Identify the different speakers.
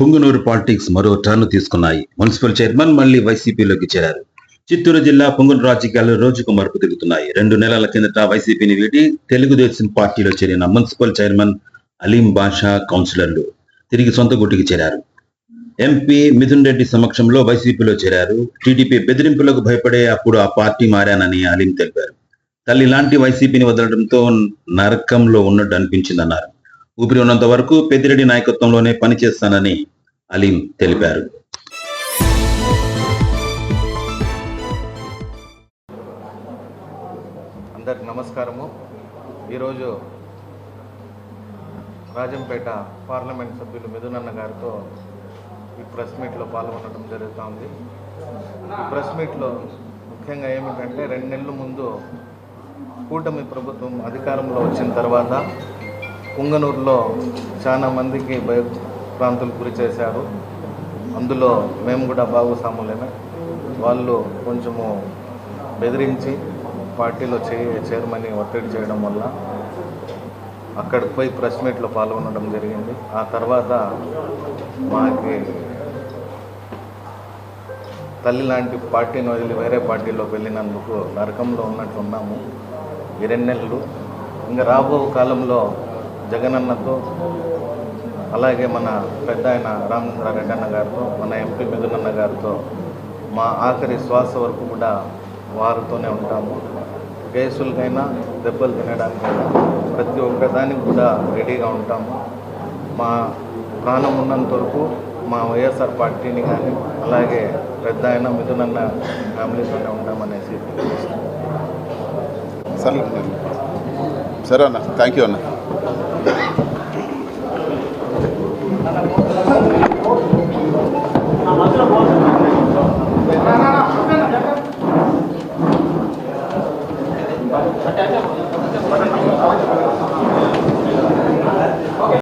Speaker 1: Punganur politics మరో turn తీసుకున్నాయి. Municipal chairman మళ్ళీ వైసీపీలోకి చేరారు. చిత్తూరు జిల్లా పుంగనూరు రాజకీయాలు రోజుకు మరుపు తిరుగుతున్నాయి. రెండు నెలల కిందట వైసీపీని వీడి తెలుగుదేశం పార్టీలో చేరిన మున్సిపల్ చైర్మన్ అలీం బాషా కౌన్సిలర్లు తిరిగి సొంత గుట్టికి చేరారు. ఎంపీ మిథున్ రెడ్డి సమక్షంలో వైసీపీలో చేరారు. టీడీపీ బెదిరింపులకు భయపడే అప్పుడు ఆ పార్టీ మారానని అలీం తెలిపారు. తల్లి లాంటి వైసీపీని వదలడంతో నరకంలో ఉన్నట్టు అనిపించిందన్నారు. ఊపిరి ఉన్నంత వరకు పెద్దిరెడ్డి నాయకత్వంలోనే పనిచేస్తానని అలీం తెలిపారు.
Speaker 2: అందరికి నమస్కారము. ఈరోజు రాజంపేట పార్లమెంట్ సభ్యులు మిథునన్న గారితో ఈ ప్రెస్ మీట్లో పాల్గొనడం జరుగుతూ ఉంది ఈ ప్రెస్ మీట్లో ముఖ్యంగా ఏమిటంటే రెండు నెలల ముందు కూటమి ప్రభుత్వం అధికారంలో వచ్చిన తర్వాత కుంగనూరులో చాలా మందికి భయభ్రాంతులు గురి చేశారు. అందులో మేము కూడా భాగస్వాములమే వాళ్ళు కొంచెము బెదిరించి పార్టీలో చే చేరమని ఒత్తిడి చేయడం వల్ల అక్కడికి పోయి ప్రెస్ మీట్లో పాల్గొనడం జరిగింది. ఆ తర్వాత మాకి తల్లి లాంటి పార్టీని వదిలి వేరే పార్టీలోకి వెళ్ళినందుకు నరకంలో ఉన్నట్టు ఉన్నాము. ఈ రెండు నెలలు. ఇంకా రాబో కాలంలో జగనన్నతో అలాగే మన పెద్ద ఆయన రామచంద్రారెడ్డి రెడ్డన్న గారితో మన ఎంపీ మిథునన్న గారితో మా ఆఖరి శ్వాస వరకు కూడా వారితోనే ఉంటాము. కేసులకైనా దెబ్బలు తినడానికైనా ప్రతి ఒక్కదానికి కూడా రెడీగా ఉంటాము. మా ప్రాణం ఉన్నంత వరకు మా వైఎస్ఆర్ పార్టీని కానీ అలాగే పెద్ద ఆయన మిథునన్న ఫ్యామిలీతోనే ఉంటామనేసి
Speaker 3: సరే సరే అన్న. థ్యాంక్ యూ అన్న.